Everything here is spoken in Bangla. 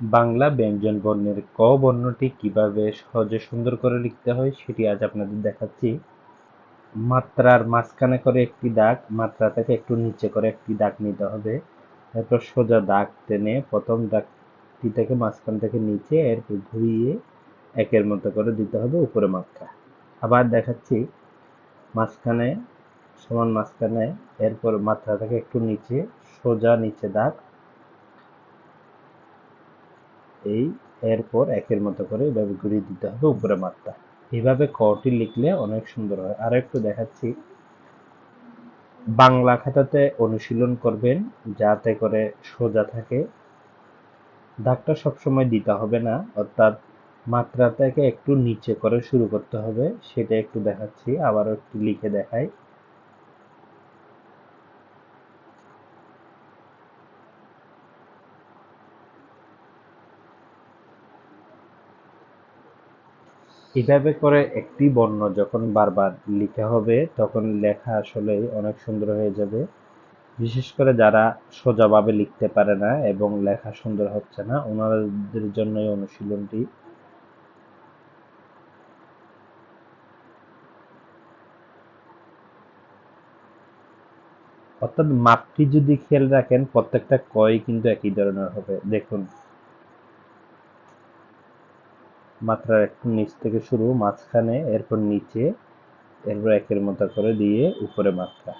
বাংলা ব্যঞ্জন বর্ণের ক বর্ণটি কীভাবে সহজে সুন্দর করে লিখতে হয় সেটি আজ আপনাদের দেখাচ্ছি। মাত্রার মাঝখানে করে একটি দাগ, মাত্রা থেকে একটু নিচে করে একটি দাগ নিতে হবে। এরপর সোজা দাগ টেনে প্রথম দাগটি থেকে মাঝখান থেকে নিচে, এরপর ঘুরিয়ে একের মতো করে দিতে হবে উপরে মাত্রা। আবার দেখাচ্ছি, মাঝখানে, সমান মাঝখানে, এরপর মাত্রা থেকে একটু নিচে, সোজা নিচে দাগ এই এরপর একের মতো করে এভাবে ঘুরিয়ে দিতে হবে উপরে মাত্রা। এভাবে কটি লিখলে অনেক সুন্দর হয়। আর একটু দেখাচ্ছি। বাংলা খাতাতে অনুশীলন করবেন, যাতে করে সোজা থাকে। দাগটা সবসময় দিতে হবে না, অর্থাৎ মাত্রাটাকে একটু নিচে করে শুরু করতে হবে। সেটা একটু দেখাচ্ছি, আবারও একটু লিখে দেখাই। এভাবে করে একটি বর্ণ যখন বারবার লিখা হবে, তখন লেখা আসলে অনেক সুন্দর হয়ে যাবে। বিশেষ করে যারা সোজাভাবে লিখতে পারে না এবং লেখা সুন্দর হচ্ছে না, ওনাদের জন্য এই অনুশীলনটি। অর্থাৎ মাপটি যদি খেয়াল রাখেন, প্রত্যেকটা কয় কিন্তু একই ধরনের হবে। দেখুন মাত্রার একটু নিচ থেকে শুরু, মাঝখানে, এরপর নিচে, এরপর একের মতো করে দিয়ে উপরে মাত্রা।